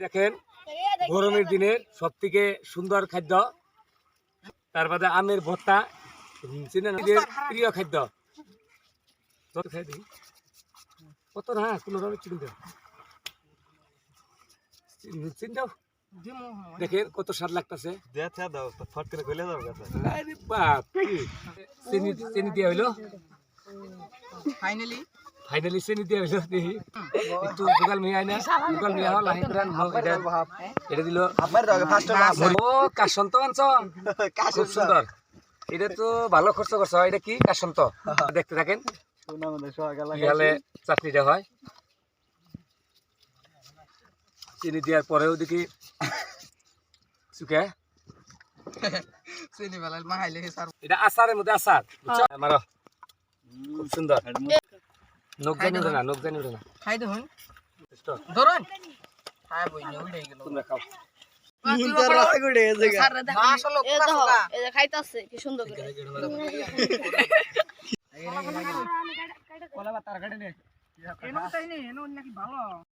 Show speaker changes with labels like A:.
A: দেখেন গরমের দিনের সব থেকে সুন্দর খাদ্য। তারপরে আমের ভর্তা প্রিয় খাদ্য। যত খাই দিই। কত না কোনো রকম চিকেন দাও। চিন্তাও দেখেন কত স্বাদ লাগতেছে। চিনি দিয়া হইল।
B: ফাইনালি
A: ফাইনালি চিনি দিয়া হইল দেখি একটু দোকান মিয়া আইনা দোকান মিয়া হল আহি প্রাণ এটা এটা দিল
C: আমার দাও ফার্স্ট
A: ও কাশন্ত আনছ খুব সুন্দর। এটা তো ভালো খরচ করছ এটা কি? কাশন্ত। দেখতে থাকেন।
C: সোনা মধ্যে সোহাগা
A: কীভাবে চাটনিটা হয়। চিনি দেওয়ার পরেও দেখি। চুকে
B: চিনি বেলাল মাহাইলে স্যার
A: এটা আচারের মধ্যে আচার। বুঝছ? খুব সুন্দর। নখ জানি ওঠে না নখ জানি না।
B: খাই দেখুন? ধরুন। খাই বই নিয়ে উঠে গেল।
A: তোমরা খাও।
B: তার কাটে ভালো।